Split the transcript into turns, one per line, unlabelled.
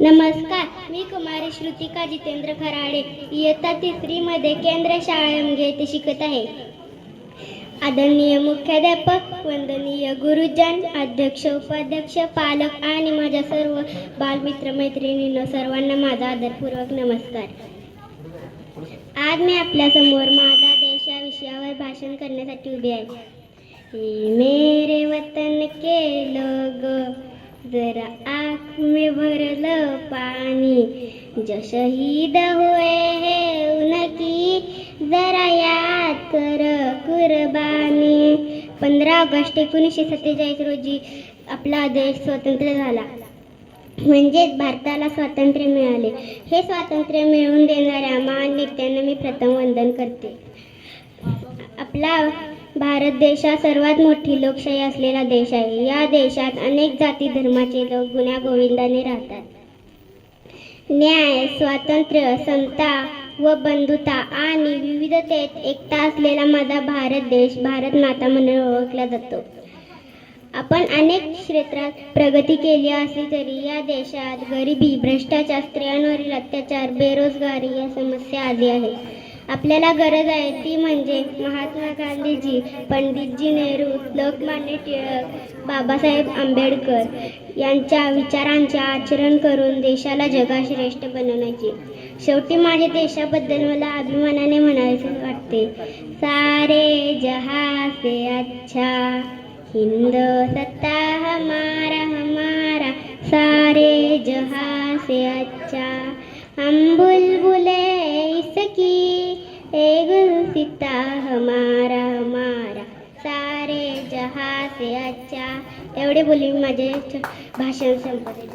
नमस्कार मी कुमारी श्रुतिका जितेंद्र खराडे. इयत्ता तिसरीमध्ये केंद्र शाळेमध्ये येथे शिकत आहे. आदरणीय मुख्याध्यापक वंदनीय गुरुजन अध्यक्ष उपाध्यक्ष पालक आणि माझ्या सर्व बालमित्र मैत्रिणींनो सर्वांना माझा आदरपूर्वक नमस्कार. आज मी आपल्यासमोर माझा देश या विषयावर भाषण करण्यासाठी उभी आहे. जरा आँख में भरलं पाणी. जो शहीद हुए हैं उनकी जरा याद कर कुर्बानी. पंधरा ऑगस्ट एकोणीसशे सत्तेचाळीस रोजी आपला देश स्वतंत्र झाला. म्हणजेच भारताला स्वातंत्र्य मिळाले. हे स्वातंत्र्य मिळवून देणाऱ्या महान नेत्यांना मी प्रथम वंदन करते. आपला भारत देश हा सर्वात मोठी लोकशाही असलेला देश आहे. या देशात अनेक जाती धर्माचे लोक गुण्या गोविंदाने राहतात. न्याय स्वातंत्र्य समता व बंधुता आणि विविधतेत एकता असलेला माझा भारत देश भारत माता म्हणून ओळखला जातो. आपण अनेक क्षेत्रात प्रगती केली असली तरी या देशात गरिबी भ्रष्टाचार स्त्रियांवरील अत्याचार बेरोजगारी या समस्या आली आहेत. आपल्याला गरज आहे ती म्हणजे महात्मा गांधीजी पंडितजी नेहरू लोकमान्य टिळक बाबासाहेब आंबेडकर यांच्या विचारांचे आचरण करून देशाला जगाश्रेष्ठ बनवण्याची. शेवटी माझ्या देशाबद्दल मला अभिमानाने म्हणायचे वाटते. सारे जहा से अच्छा हिंद सत्ता हमारा हमारा. सारे जहा से अच्छा हम बुलबुले इसकी हे गुरु सीता हमारा हमारा सारे जहा से अच्छा। एवढे बोलून माझे भाषण संपले.